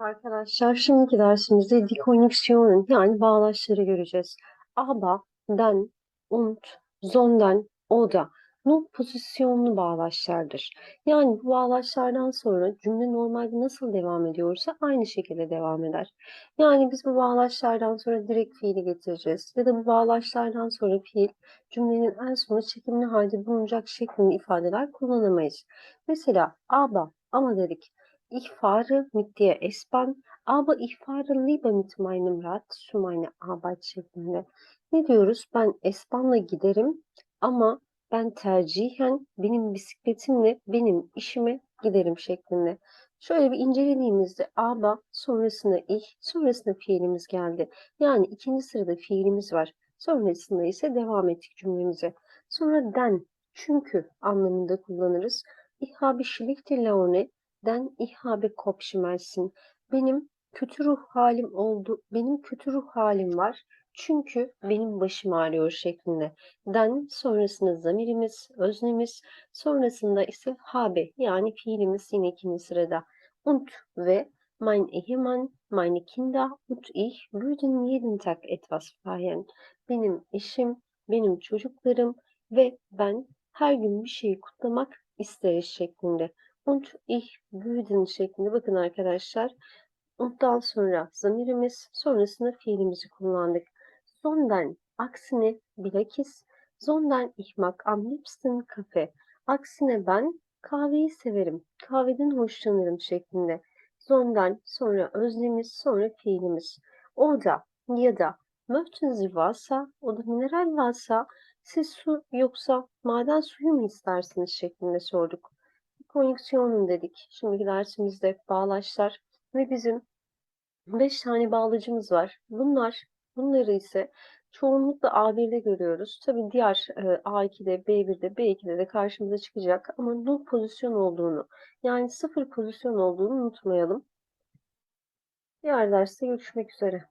Arkadaşlar şimdiki dersimizde Dekonjüksiyonun yani bağlaçları göreceğiz. Aber, den, und, sondern, oder. Bu pozisyonlu bağlaçlardır. Yani bu bağlaçlardan sonra cümle normalde nasıl devam ediyorsa aynı şekilde devam eder. Yani biz bu bağlaçlardan sonra direkt fiili getireceğiz. Ya da bu bağlaçlardan sonra fiil cümlenin en sonunda çekimli halde bulunacak şeklinde ifadeler kullanamayız. Mesela aber, ama dedik. Ich fahre mit der S-Bahn, aber ich fahre lieber mit meinem Rad zu meiner Arbeit şeklinde. Ne diyoruz? Ben S-Bahn'la giderim ama ben tercihen benim bisikletimle benim işime giderim şeklinde. Şöyle bir incelediğimizde aber sonrasında ich, sonrasında fiilimiz geldi. Yani ikinci sırada fiilimiz var. Sonrasında ise devam ettik cümlemize. Sonra den, çünkü anlamında kullanırız. Ich habe schlechte Laune, den ich habe Kopfschmerzen. Benim kötü ruh halim oldu. Benim kötü ruh halim var. Çünkü benim başım ağrıyor şeklinde. Den sonrasında zamirimiz, öznemiz, sonrasında ise habe yani fiilimiz yine ikinci sırada. Und ve mein Ehemann, meine Kinder und ich würden jeden Tag etwas feiern. Benim eşim, benim çocuklarım ve ben her gün bir şeyi kutlamak isteriz şeklinde. Und ich würden şeklinde bakın arkadaşlar. Ondan sonra zamirimiz, sonrasında fiilimizi kullandık. Sondern, aksine bilakis, sondern ich mag am liebsten Kafe. Aksine ben kahveyi severim, kahveden hoşlanırım şeklinde. Sondern, sonra öznemiz, sonra fiilimiz. Orada ya da möchten Sie Wasser, o da mineral Wasser, siz su yoksa maden suyu mu istersiniz şeklinde sorduk. Konjüksiyonun dedik. Şimdiki dersimizde bağlaçlar ve bizim 5 tane bağlacımız var. Bunlar, bunları ise çoğunlukla A1'de görüyoruz. Tabii diğer e, A2'de, B1'de, B2'de de karşımıza çıkacak ama null pozisyon olduğunu, yani sıfır pozisyon olduğunu unutmayalım. Diğer derste görüşmek üzere.